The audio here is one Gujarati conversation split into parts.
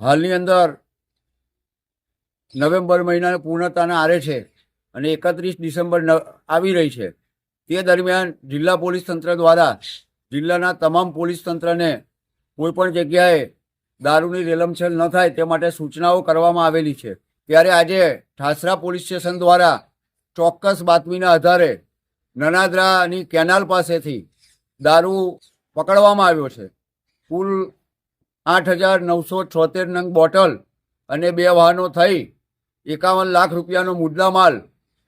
હાલની અંદર નવેમ્બર મહિનાને પૂર્ણતાના આરે છે અને એકત્રીસ ડિસેમ્બર આવી રહી છે. તે દરમિયાન જિલ્લા પોલીસ તંત્ર દ્વારા જિલ્લાના તમામ પોલીસ તંત્રને કોઈપણ જગ્યાએ દારૂની રેલમછેલ ન થાય તે માટે સૂચનાઓ કરવામાં આવેલી છે. ત્યારે આજે ઠાસરા પોલીસ સ્ટેશન દ્વારા ચોક્કસ બાતમીના આધારે નનાદરાની કેનાલ પાસેથી દારૂ પકડવામાં આવ્યો છે. કુલ આઠ હજાર નવસો છોતેર નંગ બોટલ અને બે વાહનો થઈ. એકાવન લાખ રૂપિયાનો મુદ્દા માલ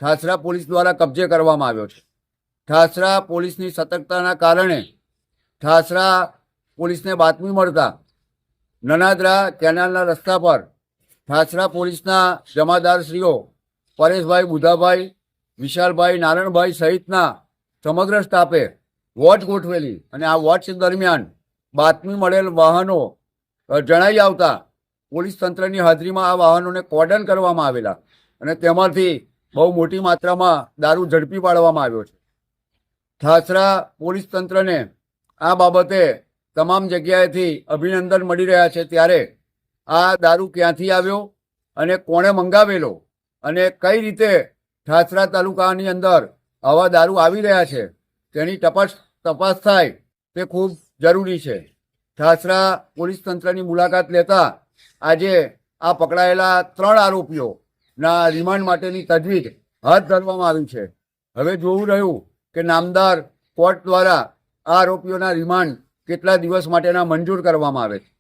ઠાસરા પોલીસ દ્વારા કબજે કરવામાં આવ્યો છે. ઠાસરા પોલીસની સતર્કતાના કારણે ઠાસરા પોલીસને બાતમી મળતા નનાદરા કેનાલના રસ્તા પર ઠાસરા પોલીસના જમાદારશ્રીઓ પરેશભાઈ બુધાભાઈ, વિશાલભાઈ નારણભાઈ સહિતના સમગ્ર સ્ટાફે વોચ ગોઠવેલી અને આ વોચ દરમિયાન બાતમી મળેલ વાહનો જણાઈ આવતા પોલીસ તંત્રની હાજરીમાં આ વાહનોને કોર્ડન કરવામાં આવેલા અને તેમાંથી બહુ મોટી માત્રામાં દારૂ ઝડપી પાડવામાં આવ્યો છે. ઠાસરા પોલીસ તંત્રને આ બાબતે તમામ જગ્યાએથી અભિનંદન મળી રહ્યા છે ત્યારે આ દારૂ ક્યાંથી આવ્યો અને કોણે મંગાવેલો અને કઈ રીતે ઠાસરા તાલુકાની અંદર આવા દારૂ આવી રહ્યા છે તેની તપાસ તપાસ થાય તે ખૂબ જરૂરી છે. ઠાસરા પોલીસ તંત્રની મુલાકાત લેતા આજે આ પકડાયેલા ત્રણ આરોપીઓના રિમાન્ડ માટેની તજવીજ હાથ ધરવામાં આવી છે. હવે જોવું રહ્યું કે નામદાર કોર્ટ દ્વારા આ આરોપીઓના રિમાન્ડ કેટલા દિવસ માટેના મંજૂર કરવામાં આવે છે.